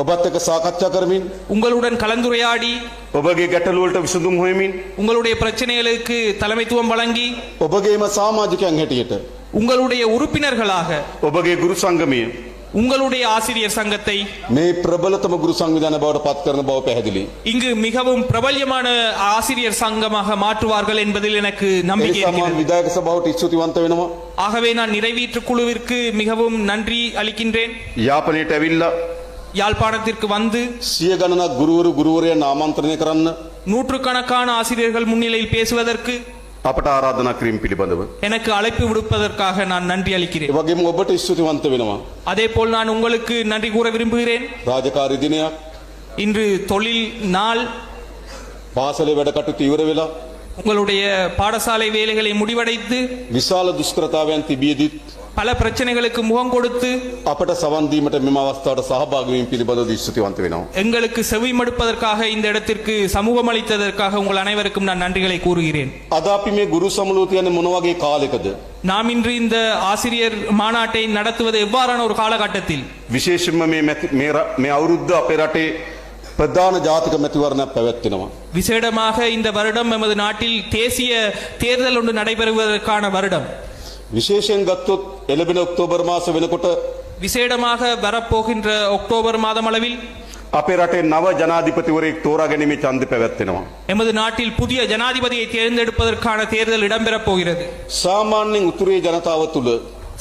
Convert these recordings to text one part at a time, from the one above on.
ඔබත් එක්ක සාකච්ඡා කරමින් உங்களுடன் கலந்துரையாடி ඔබගේ ගැටලුවලට විසඳුම් හොයමින් உங்களுடைய பிரச்சனைகளுக்கு தலைமைத்துவம் வழங்கி ඔබගේම සමාජිකයන් හැටියට உங்களுடைய உறுப்பினர்களாக ඔබගේ ගුරු සංගමය உங்களுடைய ஆசிரியர் சங்கத்தை මේ ප්‍රබලතම ගුරු සංවිධාන බවට පත් කරන බව පැහැදිලි. இங்கு மிகவும் பிரபல்யமான ஆசிரியர் சங்கமாக மாற்றுவார்கள் என்பதில் எனக்கு ඒ நம்பிக்கை සමාන් இருக்கிறது විදායක සභාවට ස්තුතිවන්ත වෙනවා. ஆகவே நான் நிறைவேற்று குழுவிற்கு மிகவும் நன்றி அளிக்கின்றேன் යාපනයට ඇවිල්ලා யாழ்ப்பாணத்திற்கு வந்து සිය ගණනක් ගුරුවරු ගුරුවරයන් ආමන්ත්‍රණය කරන්න நூற்றுக்கணக்கான ஆசிரியர்கள் முன்னிலையில் பேசுவதற்கு අපට ආරාධනා කිරීම පිළිබඳව. எனக்கு அழைப்பு விடுப்பதற்காக நான் நன்றி ඒ அளிக்கிறேன் වගේම ඔබට ස්තුතිවන්ත වෙනවා. அதே போல் நான் உங்களுக்கு நன்றி கூற விரும்புகிறேன் රාජකාරි දිනයක් இன்று தொழில் நாள் පාසලේ වැඩ කටයුතු ඉවර වෙලා உங்களுடைய பாடசாலை வேலைகளை முடிவடைத்து විශාල දුෂ්කරතාවයන් තිබියදිත් பல பிரச்சனைகளுக்கு முகம் கொடுத்து අපට සවන් දීමට මෙම අවස්ථාවට සහභාගී වීම පිළිබඳව ස්තුතිවන්ත වෙනවා. எங்களுக்கு செவிமடுப்பதற்காக இந்த இடத்திற்கு சமூகம் அளித்ததற்காக உங்கள் அனைவருக்கும் நான் நன்றிகளை கூறுகிறேன் අද අපි මේ ගුරු සමුළුව තියන්නේ මොන වගේ කාලෙකද? நாம் இன்று இந்த ஆசிரியர் மாநாட்டை நடத்துவது எவ்வாறான ஒரு காலகட்டத்தில் විශේෂයෙන්ම මේ මැති- මේ ර- මේ අවුරුද්ද අපේ රටේ ප්‍රධාන ජාතික මැතිවරණයක් පැවැත්වෙනවා. விசேடமாக இந்த வருடம் எமது நாட்டில் தேசிய தேர்தல் ஒன்று நடைபெறுவதற்கான வருடம் විශේෂයෙන් ගත්තොත් එළබෙන ඔක්තෝබර් මාස වෙනකොට விசேடமாக வரப்போகின்ற அக்டோபர் மாதம் அளவில் අපේ රටේ නව ජනාධිපතිවරයෙක් තෝරා ගැනීමේ ඡන්දය පැවැත්වෙනවා. எமது நாட்டில் புதிய ஜனாதிபதியை தேர்ந்தெடுப்பதற்கான தேர்தல் இடம்பெறப் போகிறது සාමාන්‍යයෙන් උතුරේ ජනතාව තුළ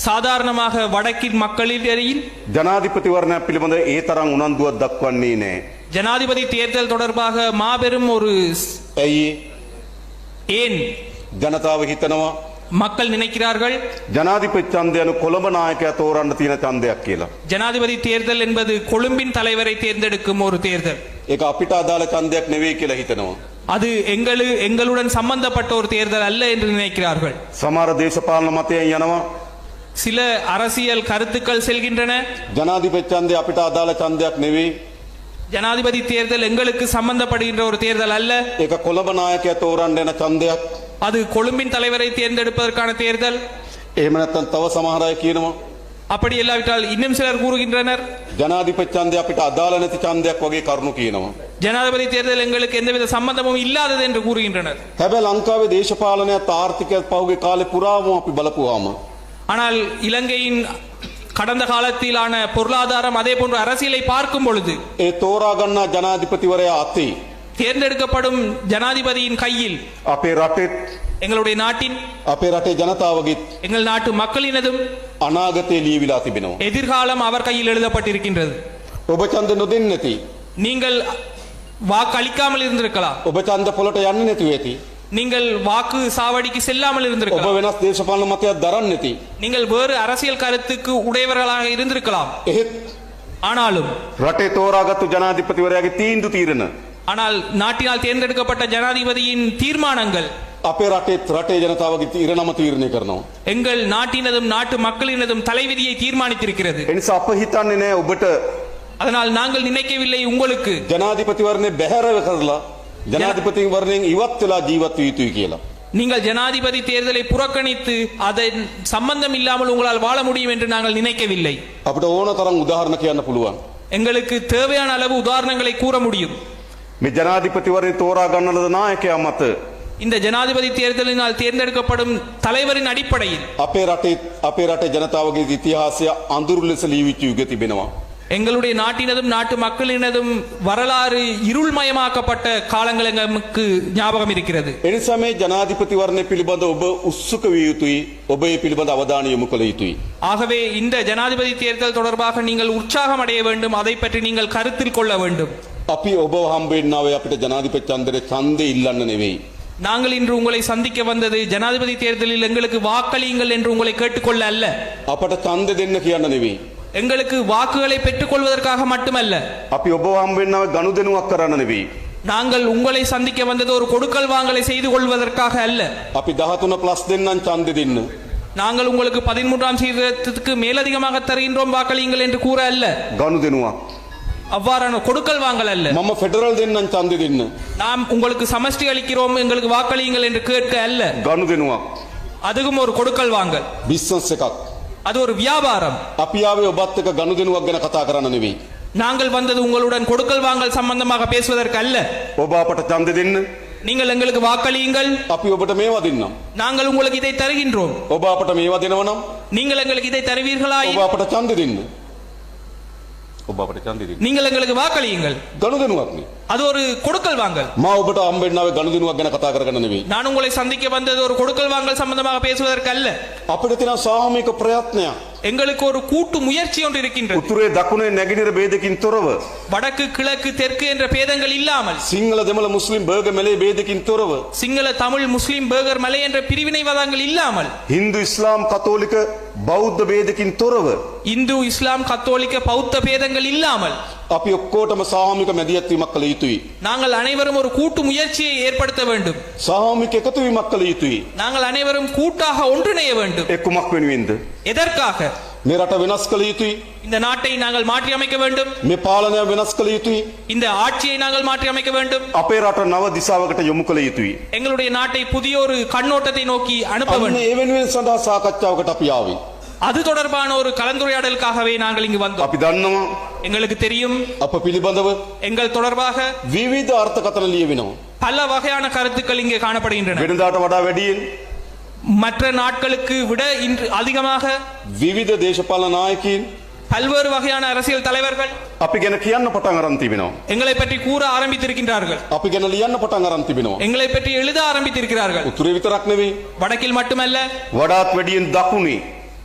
சாதாரணமாக வடக்கின் மக்களிடையில் ජනාධිපතිවරණයක් පිළිබඳ ඒ තරම් උනන්දුවක් දක්වන්නේ නෑ. ஜனாதிபதி தேர்தல் தொடர்பாக மாபெரும் ஒரு ஸ்- ඇයි ஏன் ජනතාව හිතනවා மக்கள் நினைக்கிறார்கள் ජනාධිපති ඡන්දය යනු කොළඹ නායකයා තෝරන්න තියෙන ඡන්දයක් කියලා. ஜனாதிபதி தேர்தல் என்பது கொழும்பின் தலைவரை தேர்ந்தெடுக்கும் ஒரு தேர்தல் ඒක අපිට අදාළ ඡන්දයක් නෙවෙයි කියලා හිතනවා. அது எங்களு எங்களுடன் சம்பந்தப்பட்ட ஒரு தேர்தல் அல்ல என்று நினைக்கிறார்கள் සමහර දේශපාලන මතයන් යනවා சில அரசியல் கருத்துக்கள் செல்கின்றன ජනාධිපති ඡන්දය අපිට අදාළ ඡන්දයක් නෙවෙයි. ஜனாதிபதி தேர்தல் எங்களுக்கு சம்பந்தப்படுகின்ற ஒரு தேர்தல் அல்ல ඒක කොළඹ නායකයා තෝරන්න යන ඡන්දයක්. அது கொழும்பின் தலைவரை தேர்ந்தெடுப்பதற்கான தேர்தல் එහෙම නැත්නම් තව සමහර අය කියනවා அப்படி இல்லாவிட்டால் இன்னும் சிலர் கூறுகின்றனர் ජනාධිපති ඡන්දය අපිට අදාළ නැති ඡන්දයක් වගේ කරුණු කියනවා. ஜனாதிபதி தேர்தல் எங்களுக்கு எந்தவித சம்பந்தமும் இல்லாதது என்று கூறுகின்றனர் හැබැයි ලංකාවේ දේශපාලනයත් ආර්ථිකයත් පහුගිය කාලේ පුරාම අපි බලපුවාම ஆனால் இலங்கையின் கடந்த காலத்திலான பொருளாதாரம் அதே போன்ற அரசியலை பார்க்கும் பொழுது ඒ තෝරා ගන්නා ජනාධිපතිවරයා අතේ தேர்ந்தெடுக்கப்படும் ஜனாதிபதியின் கையில் අපේ රටෙත් எங்களுடைய நாட்டின் අපේ රටේ ජනතාවගේත් எங்கள் நாட்டு மக்களினதும் අනාගතය ලියවිලා තිබෙනවා. எதிர்காலம் அவர் கையில் எழுதப்பட்டிருக்கின்றது. ඔබ ඡන්ද நீங்கள் வாக்களிக்காமல் இருந்திருக்கலாம். ඔබ ඡන්ද පොළට යන්නේ நீங்கள் வாக்கு சாவடிக்கு செல்லாமல் ඔබ இருந்திருக்கலாம். වෙනස් දේශපාලන මතයක් நீங்கள் வேறு அரசியல் கருத்துக்கு உடையவர்களாக இருந்திருக்கலாம். එහෙත් ஆனாலும் රටේ තෝරාගත්තු ජනාධිපතිවරයාගේ තීන්දුව తీරන ஆனால் நாட்டினால் தேர்ந்தெடுக்கப்பட்ட ஜனாதிபதியின் தீர்மானங்கள் අපේ රටේත් රටේ ජනතාවගේ ඉරණම තීරණය කරනවා. எங்கள் நாட்டினதும் நாட்டு மக்களினதும் தலைவிதியை தீர்மானித்திருக்கிறது එනිසා අප හිතන්නේ නෑ ඔබට அதனால் நாங்கள் நினைக்கவில்லை உங்களுக்கு ජනාධිපතිවරණය බැහැරව කරලා ජනාධිපතිවරණයෙන් ඉවත් වෙලා ජීවත් විය යුතුයි කියලා. நீங்கள் ஜனாதிபதி தேர்தலை புறக்கணித்து அதன் சம்பந்தம் இல்லாமல் உங்களால் வாழ முடியும் என்று நாங்கள் நினைக்கவில்லை අපිට ඕන තරම් උදාහරණ කියන්න පුළුවන්. எங்களுக்கு தேவையான அளவு உதாரணங்களை கூற முடியும் මේ ජනාධිපතිවරය තෝරා ගන්නලද නායකයා මත இந்த ஜனாதிபதி தேர்தலினால் தேர்ந்தெடுக்கப்படும் தலைவரின் அடிப்படையில் අපේ රටේ අපේ රටේ ජනතාවගේ ඉතිහාසය අඳුරු ලෙස ලියවිච්ච යුග තිබෙනවා. எங்களுடைய நாட்டினதும் நாட்டு மக்களினதும் வரலாறு இருள்மயமாக்கப்பட்ட காலங்கள் எங்களுக்கு ஞாபகம் இருக்கிறது එනිසා මේ ජනාධිපතිවරණය පිළිබඳ ඔබ උත්සුක විය යුතුයි ඔබ ඒ පිළිබඳ අවධානය යොමු කළ යුතුයි. ஆகவே இந்த ஜனாதிபதி தேர்தல் தொடர்பாக நீங்கள் உற்சாகம் அடைய வேண்டும் அதை பற்றி நீங்கள் கருத்தில் கொள்ள வேண்டும் අපි ඔබ හම්බෙන්නාවේ අපිට ජනාධිපති චන්දරේ ඡන්දය ඉල්ලන්න නෙවෙයි. நாங்கள் இன்று உங்களை சந்திக்க வந்தது ஜனாதிபதி தேர்தலில் எங்களுக்கு வாக்களியுங்கள் என்று உங்களை கேட்டுக்கொள்ள அல்ல අපට ඡන්ද දෙන්න කියන්න නෙවෙයි. எங்களுக்கு வாக்குகளை பெற்றுக்கொள்வதற்காக மட்டுமல்ல අපි ඔබ හම්බෙන්නාවේ ගනුදෙනුවක් කරන්න නෙවෙයි. நாங்கள் உங்களை சந்திக்க வந்தது ஒரு கொடுக்கல் வாங்கலை செய்து கொள்வதற்காக அல்ல අපි 13 ප්ලස් දෙන්නම් ඡන්ද දෙන්න. நாங்கள் உங்களுக்கு பதிமூன்றாம் சீர்திருத்தத்துக்கு மேலதிகமாக தருகின்றோம் வாக்களியுங்கள் என்று கூற அல்ல ගනුදෙනුවක්. அவ்வாறான கொடுக்கல் வாங்கல் அல்ல මම ෆෙඩරල් දෙන්නම් ඡන්ද දෙන්න. நாம் உங்களுக்கு சமஷ்டி அளிக்கிறோம் எங்களுக்கு வாக்களியுங்கள் என்று கேட்க அல்ல ගනුදෙනුවක්. அதுவும் ஒரு கொடுக்கல் வாங்கல் බිස්නස් එකක්. அது ஒரு வியாபாரம் අපි ආවේ ඔබත් එක්ක ගනුදෙනුවක් ගැන කතා කරන්න නෙවෙයි. நாங்கள் வந்தது உங்களுடன் கொடுக்கல் வாங்கல் சம்பந்தமாக பேசுவதற்கு அல்ல ඔබ අපට ඡන්ද දෙන්න. நீங்கள் எங்களுக்கு வாக்களியுங்கள் අපි ඔබට මේවා දෙන්නම්. நாங்கள் உங்களுக்கு இதை தருகின்றோம் ඔබ අපට මේවා දෙනවා නම් நீங்கள் எங்களுக்கு இதை தருவீர்களாய் ඔබ අපට ඡන්ද දෙන්න. நீங்கள் எங்களுக்கு வாக்களியுங்கள். கணுதனுவாக் அது ஒரு கொடுக்கல் வாங்கல். மா ஒப்பட்ட அம்பெண்ணாவை கணுதனுவாக் என கதா கரகன நான் உங்களை சந்திக்க வந்தது ஒரு கொடுக்கல் வாங்கல் சம்பந்தமாக பேசுவதற்கு அல்ல අපිට තියෙන සාමූහික எங்களுக்கு ஒரு கூட்டு முயற்சி ஒன்று இருக்கின்றது. උතුරේ දකුණේ නැගෙනහිර பேதக்கின் துறவு வடக்கு கிழக்கு தெற்கு என்ற பேதங்கள் இல்லாமல். சிங்கள දෙමළ முஸ்லிம் බර්ගර් மலை பேதக்கின் துறவு சிங்கள தமிழ் முஸ்லிம் பேகர் மலை என்ற பிரிவினைவாதங்கள் இல்லாமல். இந்து இஸ்லாம் கத்தோலிக்க බෞද්ධ බේදකින් තොරව ඉන්දු ඉස්ලාම් කතෝලික பௌத்த பேதங்கள் இல்லாமல் අපි ඔක්කොටම සාමික මැදිහත්වීමක් කළ යුතුයි. நாங்கள் அனைவரும் ஒரு கூட்டு முயற்சியை ஏற்படுத்த வேண்டும். සාමික එකතුවීමක් කළ යුතුයි. நாங்கள் அனைவரும் கூட்டாக ஒன்றிணைய வேண்டும். එක්කමක් වෙනුවෙන්ද? எதற்காக? මේ රට වෙනස් කළ යුතුයි. இந்த நாட்டை நாங்கள் மாற்றி அமைக்க வேண்டும். මේ පාලනය වෙනස් කළ යුතුයි. இந்த ஆட்சியை நாங்கள் மாற்றி அமைக்க வேண்டும். අපේ රට නව දිශාවකට යොමු කළ යුතුයි. எங்களுடைய நாட்டை புதிய ஒரு கண்ணோட்டத்தை நோக்கி அனுப்ப வேண்டும். මේ වෙනුවෙන් සඳහා සාකච්ඡාවකට අපි அது தொடர்பான ஒரு கலந்துரையாடலுக்காகவே நாங்கள் இங்கு வந்தோம் අපි දන්නවා எங்களுக்கு தெரியும் අප පිළිබඳව எங்கள் தொடர்பாக විවිධ අර්ථකථන ලියවෙනවා. பல வகையான கருத்துக்கள் இங்கே காணப்படுகின்றன වෙනදාට වඩා වැඩියෙන් மற்ற நாட்களுக்கு விட இன்று அதிகமாக විවිධ දේශපාලන නායකයින් பல்வேறு வகையான அரசியல் தலைவர்கள் අපි ගැන කියන්න පටන් අරන් තිබෙනවා. எங்களை பற்றி கூற ஆரம்பித்திருக்கின்றார்கள் අපි ගැන ලියන්න පටන් අරන් තිබෙනවා. எங்களை பற்றி எழுத ஆரம்பித்திருக்கிறார்கள் උතුරේ විතරක් නෙවෙයි வடக்கில் மட்டுமல்ல වඩාත් වැඩියෙන් දකුණේ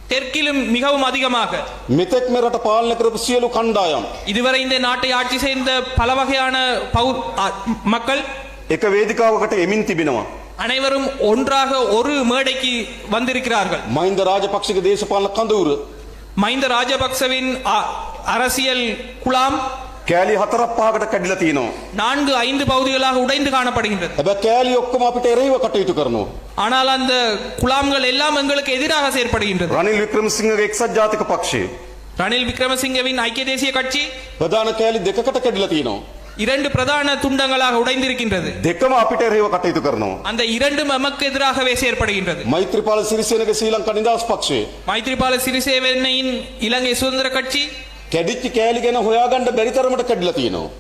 தெற்கிலும் மிகவும் அதிகமாக මෙතෙක් මේ රට පාලනය කරපු සියලු කණ්ඩායම් இதுவரை இந்த நாட்டை ஆட்சி செய்த பல வகையான பௌ- ஆ, மக்கள் එක වේදිකාවකට එමින් තිබෙනවා. அனைவரும் ஒன்றாக ஒரு மேடைக்கு வந்திருக்கிறார்கள் මහින්ද රාජපක්ෂක දේශපාලන කඳවුර மஹிந்த ராஜபக்சவின் ஆ- அரசியல் குழாம் கேலி හතරක් පහකට කැඩිලා நான்கு ஐந்து பகுதிகளாக உடைந்து காணப்படுகின்றது. හැබැයි කෑලි ඔක්කොම අපිට එරෙහිව කටයුතු කරනවා. ஆனால் அந்த குழாம்கள் எல்லாம் எங்களுக்கு எதிராக செயற்படுகின்றது. ரணில் விக்ரமசிங்க එක්සත් ජාතික පක්ෂය ரணில் விக்ரமசிங்கவின் ஐக்கிய தேசிய கட்சி பிரதான கேலி தெக்கக்கட்ட කැඩිලා තියෙනවා. இரண்டு பிரதான துண்டங்களாக உடைந்திருக்கின்றது. தெக்கம் අපිට එරෙහිව கட்டයුතු කරනවා. அந்த இரண்டும் எமக்கு எதிராகவே செயற்படுகின்றது. මෛත්‍රීපාල සිරිසේනගේ சீலம் கனிதாஸ் නිදහස් පක්ෂය மைத்ரிபால சிறிசேவனையின் இலங்கை சுதந்திர கட்சி කැඩිච්ච කෑලි ගැන හොයාගන්න බැරි තරමට කැඩිලා තියෙනවා.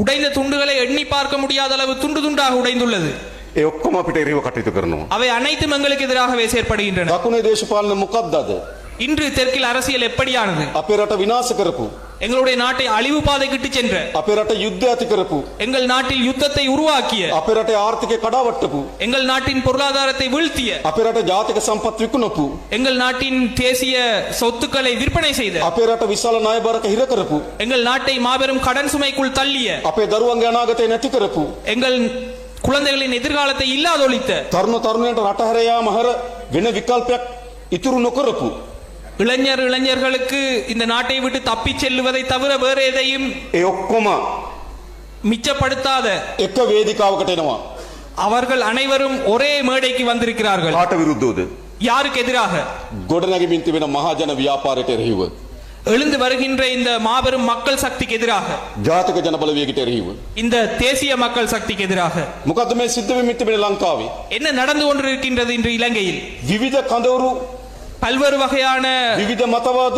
உடைந்த துண்டுகளை எண்ணி பார்க்க முடியாத அளவு துண்டு துண்டாக உடைந்துள்ளது ඒ ඔක්කොම අපිට එරෙහිව කටයුතු කරනවා. அவை அனைத்தும் எங்களுக்கு எதிராகவே செயற்படுகின்றன දකුණේ දේශපාලන මොකක්ද අද? இன்று தெற்கில் அரசியல் எப்படியானது අපේ රට විනාශ කරපු, எங்களுடைய நாட்டை அழிவு பாதைக்கிட்டு சென்ற අපේ රට යුද්ධ ඇති කරපු, எங்கள் நாட்டில் யுத்தத்தை உருவாக்கிய අපේ රටේ ආර්ථිකය කඩාවට්ටපු, எங்கள் நாட்டின் பொருளாதாரத்தை வீழ்த்திய අපේ රට ජාතික සම්පත් විකුණපු, எங்கள் நாட்டின் தேசிய சொத்துக்களை விற்பனை செய்த අපේ රට විශාල ණය බරක හිර කරපු, எங்கள் நாட்டை மாபெரும் கடன் சுமைக்குள் தள்ளிய අපේ දරුවන්ගේ අනාගතය නැති කරපු, எங்கள் குழந்தைகளின் எதிர்காலத்தை இல்லாதொழித்த තරුණ තරුණයන්ට රට හැර යාම හැර වෙන විකල්පයක් ඉතුරු නොකරපු, இளைஞர் இளைஞர்களுக்கு இந்த நாட்டை விட்டு தப்பிச் செல்லுவதை தவிர வேறு எதையும் ඒ ඔක්කොම மிச்சப்படுத்தாத එක වේදිකාවකට එනවා. அவர்கள் அனைவரும் ஒரே மேடைக்கு வந்திருக்கிறார்கள் කාට විරුද්ධවද? யாருக்கு எதிராக ගොඩනැගමින් තිබෙන මහජන ව්‍යාපාරයට එරෙහිව, எழுந்து வருகின்ற இந்த மாபெரும் மக்கள் சக்திக்கு எதிராக ජාතික ජනබලවේගයට එරෙහිව. இந்த தேசிய மக்கள் சக்திக்கு எதிராக මොකද්ද මේ සිද්ධ වෙමින් තිබෙන ලංකාවේ? என்ன நடந்து கொண்டிருக்கின்றது இன்று இலங்கையில் විවිධ කඳවුරු, பல்வேறு வகையான විවිධ මතවාද,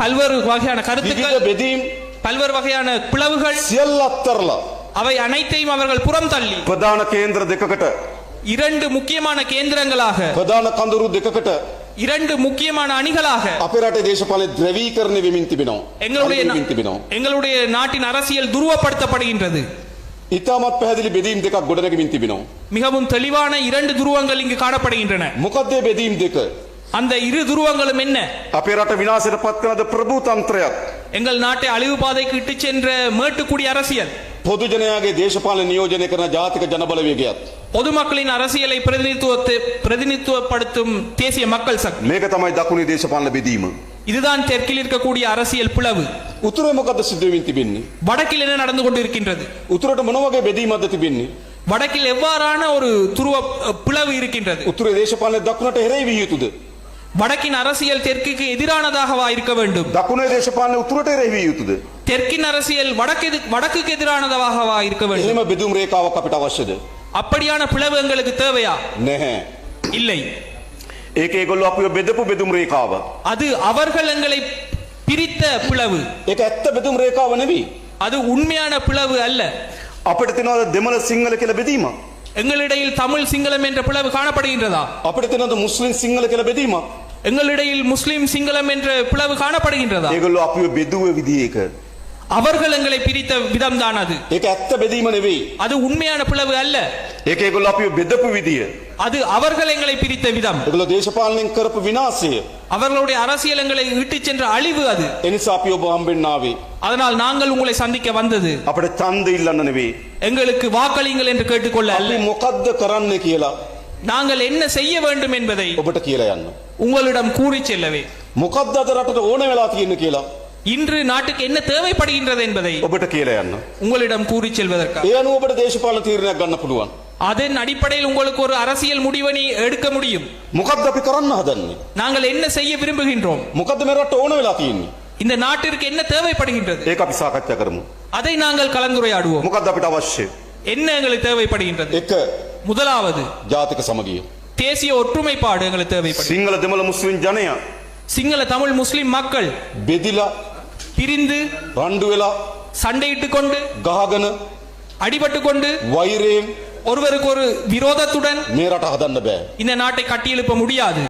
பல்வேறு வகையான විවිධ கருத்துக்கள் බෙදීම් பல்வேறு வகையான பிளவுகள் සියල්ල අත්තරලා அவை அனைத்தையும் அவர்கள் புறம் தள்ளி ප්‍රධාන කේන්ද්‍ර දෙකකට இரண்டு முக்கியமான கேந்திரங்களாக ප්‍රධාන කඳුරු දෙකකට இரண்டு முக்கியமான அணிகளாக අපේ රටේ දේශපාලන ද්‍රවීකරණය වෙමින් තිබෙනවා. எங்களுடைய අඩු වෙමින් තිබෙනවා. எங்களுடைய நாட்டின் அரசியல் துருவப்படுத்தப்படுகின்றது ඉතාමත් පැහැදිලි බෙදීම් දෙකක් ගොඩනැගමින් තිබෙනවා. மிகவும் தெளிவான இரண்டு துருவங்கள் இங்கு காணப்படுகின்றன මොකද්ද මේ බෙදීම් දෙක? அந்த இரு துருவங்களும் என்ன අපේ රට විනාශයට පත් කරන ප්‍රභූ තන්ත්‍රයක්. எங்கள் நாட்டை அழிவு பாதைக்கு இட்டுச் சென்ற மேட்டுக்குடி அரசியல் පොදු ජනයාගේ දේශපාලන නියෝජනය කරන ජාතික ජනබලවේගයත්. பொதுமக்களின் அரசியலை பிரதிநிதித்துவத்தை பிரதிநிதித்துவப்படுத்தும் தேசிய மக்கள் சக்தி මේක තමයි දකුණේ දේශපාලන බෙදීම. இதுதான் தெற்கில் இருக்கக்கூடிய அரசியல் பிளவு උතුරේ මොකද්ද සිද්ධ වෙමින් තිබෙන්නේ? வடக்கில் என்ன நடந்து கொண்டிருக்கின்றது උතුරට මොන වගේ බෙදීමක්ද තිබෙන්නේ? வடக்கில் எவ்வாறான ஒரு துருவ அஹ், பிளவு இருக்கின்றது උතුරේ දේශපාලන දකුණට එරෙහි විය යුතුද? வடக்கின் அரசியல் தெற்குக்கு எதிரானதாகவா இருக்க வேண்டும் දකුණේ දේශපාලන උතුරට එරෙහි විය යුතුද? தெற்கின் அரசியல் வடக்கு வடக்குக்கு எதிரானதாகவா இருக்க வேண்டும் එහෙම බෙදුම් රේඛාවක් අපිට අවශ්‍යද? அப்படியான பிளவு எங்களுக்கு தேவையா නැහැ. இல்லை ඒක ඒගොල්ලෝ අපිව බෙදපු බෙදුම් රේඛාව. அது அவர்கள் எங்களை பிரித்த பிளவு ඒක ඇත්ත බෙදුම් රේඛාව නෙවෙයි. அது உண்மையான பிளவு அல்ல අපිට තියෙනවද දෙමළ සිංහල කියලා බෙදීමක්? எங்களிடையில் தமிழ் சிங்களம் என்ற பிளவு காணப்படுகின்றதா අපිට තියෙනවද මුස්ලිම් සිංහල කියලා බෙදීමක්? எங்களிடையில் முஸ்லிம் சிங்களம் என்ற பிளவு காணப்படுகின்றதா ඒගොල්ලෝ අපිව බෙදුව විදිහ ඒක. அவர்கள் எங்களை பிரித்த விதம்தான் அது ඒක ඇත්ත බෙදීම නෙවෙයි. அது உண்மையான பிளவு அல்ல ඒක ඒගොල්ලෝ අපිව බෙදපු විදිය. அது அவர்கள் எங்களை பிரித்த விதம் ඒගොල්ලෝ දේශපාලනයෙන් කරපු විනාශය. அவர்களுடைய அரசியல் எங்களை இட்டுச் சென்ற அழிவு அது එනිසා අපි ඔබ හම්බෙන්න ආවේ. அதனால் நாங்கள் உங்களை சந்திக்க வந்தது අපිට ඡන්ද ඉල්ලන්න නෙවෙයි. எங்களுக்கு வாக்களியுங்கள் என்று கேட்டுக்கொள்ள அல்ல අපි මොකද්ද කරන්න කියලා நாங்கள் என்ன செய்ய வேண்டும் என்பதை ඔබට කියලා යන්න. உங்களிடம் கூறி செல்லவே මොකද්ද අද රටට ඕන වෙලා තියෙන්නේ කියලා இன்று நாட்டுக்கு என்ன தேவைப்படுகின்றது என்பதை ඔබට කියලා යන්න. உங்களிடம் கூறி செல்வதற்காக ඒ අනුව ඔබට දේශපාලන තීරණයක් ගන්න පුළුවන්. அதன் அடிப்படையில் உங்களுக்கு ஒரு அரசியல் முடிவனை எடுக்க முடியும் මොකද්ද අපි කරන්න හදන්නේ? நாங்கள் என்ன செய்ய விரும்புகின்றோம் මොකද්ද මේ රටට ඕන වෙලා තියෙන්නේ? இந்த நாட்டிற்கு என்ன தேவைப்படுகின்றது ඒක අපි සාකච්ඡා කරමු. அதை நாங்கள் கலந்துரையாடுவோம் මොකද්ද අපිට අවශ්‍ය? என்ன எங்களுக்கு தேவைப்படுகின்றது එක முதலாவது ජාතික සමගිය. தேசிய ஒற்றுமைப்பாடு எங்களுக்கு தேவைப்படுகிறது සිංහල දෙමළ මුස්ලිම් ජනයා சிங்கள தமிழ் முஸ்லிம் மக்கள் බෙදිලා பிரிந்து රණ්ඩු වෙලා சண்டையிட்டுக் கொண்டு ගහගෙන அடிபட்டு கொண்டு වෛරයෙන් ஒருவருக்கு ஒரு விரோதத்துடன் මේ රට හදන්න බෑ. இந்த நாட்டை கட்டியெழுப்ப முடியாது